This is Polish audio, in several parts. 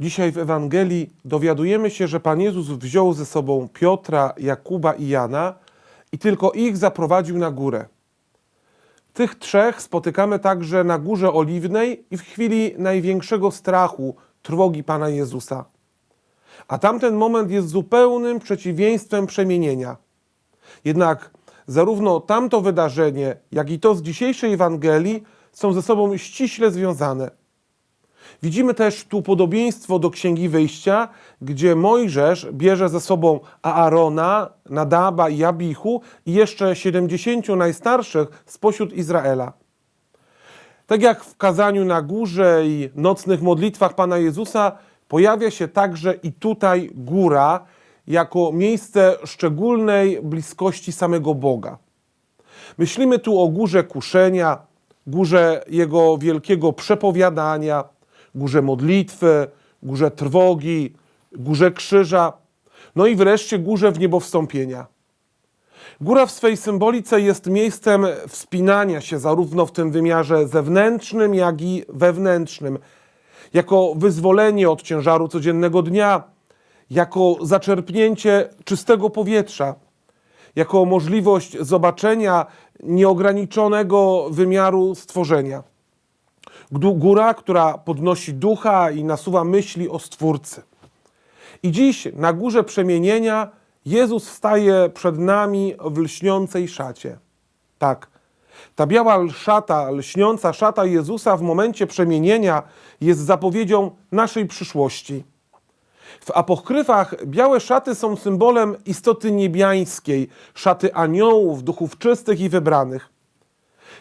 Dzisiaj w Ewangelii dowiadujemy się, że Pan Jezus wziął ze sobą Piotra, Jakuba i Jana i tylko ich zaprowadził na górę. Tych trzech spotykamy także na Górze Oliwnej i w chwili największego strachu, trwogi Pana Jezusa. A tamten moment jest zupełnym przeciwieństwem przemienienia. Jednak zarówno tamto wydarzenie, jak i to z dzisiejszej Ewangelii są ze sobą ściśle związane. Widzimy też tu podobieństwo do Księgi Wyjścia, gdzie Mojżesz bierze ze sobą Aarona, Nadaba i Abichu i jeszcze 70 najstarszych spośród Izraela. Tak jak w kazaniu na górze i nocnych modlitwach Pana Jezusa, pojawia się także i tutaj góra jako miejsce szczególnej bliskości samego Boga. Myślimy tu o górze kuszenia, górze Jego wielkiego przepowiadania, górze modlitwy, górze trwogi, górze krzyża, no i wreszcie górze w niebo wstąpienia. Góra w swej symbolice jest miejscem wspinania się zarówno w tym wymiarze zewnętrznym, jak i wewnętrznym, jako wyzwolenie od ciężaru codziennego dnia, jako zaczerpnięcie czystego powietrza, jako możliwość zobaczenia nieograniczonego wymiaru stworzenia. Góra, która podnosi ducha i nasuwa myśli o Stwórcy. I dziś na górze przemienienia Jezus staje przed nami w lśniącej szacie. Tak, ta biała szata, lśniąca szata Jezusa w momencie przemienienia jest zapowiedzią naszej przyszłości. W apokryfach białe szaty są symbolem istoty niebiańskiej, szaty aniołów, duchów czystych i wybranych.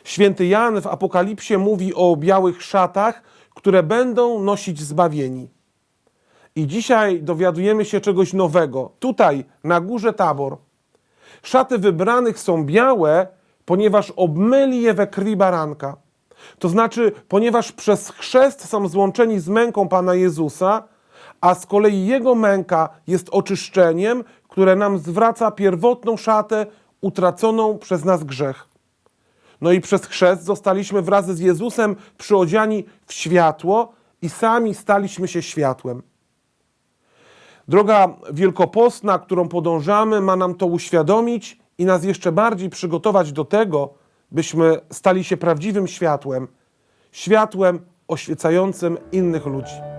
Święty Jan w Apokalipsie mówi o białych szatach, które będą nosić zbawieni. I dzisiaj dowiadujemy się czegoś nowego. Tutaj, na górze Tabor. Szaty wybranych są białe, ponieważ obmyli je we krwi baranka. To znaczy, ponieważ przez chrzest są złączeni z męką Pana Jezusa, a z kolei Jego męka jest oczyszczeniem, które nam zwraca pierwotną szatę utraconą przez nas grzech. No i przez chrzest zostaliśmy wraz z Jezusem przyodziani w światło i sami staliśmy się światłem. Droga wielkopostna, którą podążamy, ma nam to uświadomić i nas jeszcze bardziej przygotować do tego, byśmy stali się prawdziwym światłem, światłem oświecającym innych ludzi.